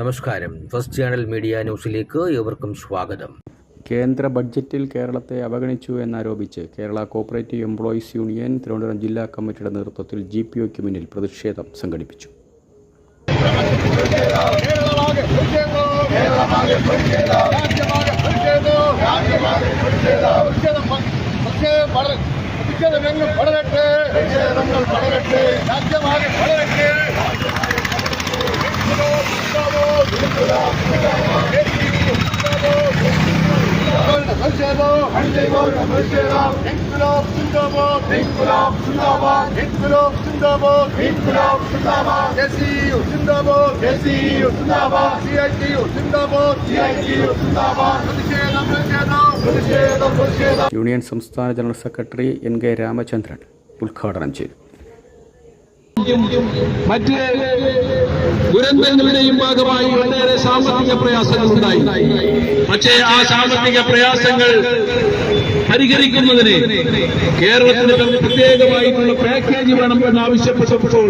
നമസ്കാരം. First channel media ന്യൂസിലേക്ക് ഏവർക്കും സ്വാഗതം. കേന്ദ്ര ബഡ്ജറ്റിൽ കേരളത്തെ അവഗണിച്ചു എന്നാരോപിച്ച് Kerala cooperative employees union Thiruvananthapuram ജില്ലാ കമ്മിറ്റിയുടെ നേതൃത്വത്തിൽ ജി പി ഒക്ക് മുന്നിൽ പ്രതിഷേധം സംഘടിപ്പിച്ചു. രാജ്യമാകെ യൂണിയൻ സംസ്ഥാന general secretary N K Ramachandran ഉദ്ഘാടനം ചെയ്തു. മറ്റ് ദുരന്തങ്ങളുടെയും ഭാഗമായി ഒട്ടേറെ സാമ്പത്തിക പ്രയാസങ്ങൾ ഉണ്ടായി. പക്ഷേ ആ സാമ്പത്തിക പ്രയാസങ്ങൾ പരിഹരിക്കുന്നതിന് കേരളത്തിന് പ്രത്യേകമായിട്ടുള്ള പാക്കേജ് വേണം എന്നാവശ്യപ്പെട്ടപ്പോൾ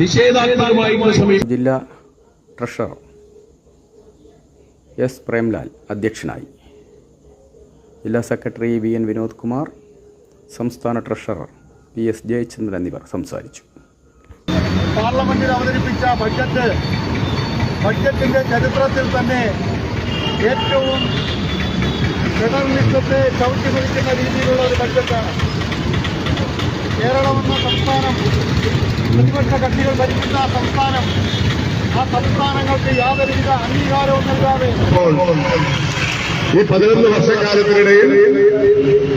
നിഷേധാത്മകമായിട്ടുള്ള നിഷേധാത്മകമായി ജില്ലാ ട്രഷറർ എസ് പ്രേംലാൽ അധ്യക്ഷനായി. ജില്ലാ secretary V N Vinod Kumar സംസ്ഥാന ട്രഷറർ പി എസ് ജയചന്ദ്രൻ എന്നിവർ സംസാരിച്ചു. പാർലമെന്റിൽ അവതരിപ്പിച്ച ബഡ്ജറ്റ് ബഡ്ജറ്റിന്റെ ചരിത്രത്തിൽ തന്നെ ഏറ്റവും ഫെഡറലിസത്തെ ചവിട്ടി പിടിക്കുന്ന രീതിയിലുള്ള ഒരു ബഡ്ജറ്റാണ്. കേരളം എന്ന സംസ്ഥാനം പ്രതിപക്ഷ കക്ഷികൾ ഭരിക്കുന്ന സംസ്ഥാനം ആ സംസ്ഥാനങ്ങൾക്ക് യാതൊരുവിധ അംഗീകാരവും നൽകാതെ ഈ പതിനൊന്ന് വർഷക്കാലത്തിനിടയിൽ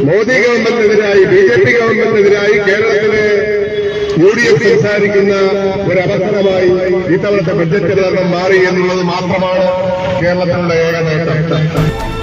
മോദി ഗവൺമെന്റിനെതിരായി ബി ജെ പി ഗവൺമെന്റിനെതിരായി കേരളത്തിലെ യു ഡി എഫ് സംസാരിക്കുന്ന ഒരു അവസരമായി ഇത്തവണത്തെ ബഡ്ജറ്റ് അവതരണം മാറി എന്നുള്ളത് മാത്രമാണ് കേരളത്തിലുള്ള ഏക നേട്ടം.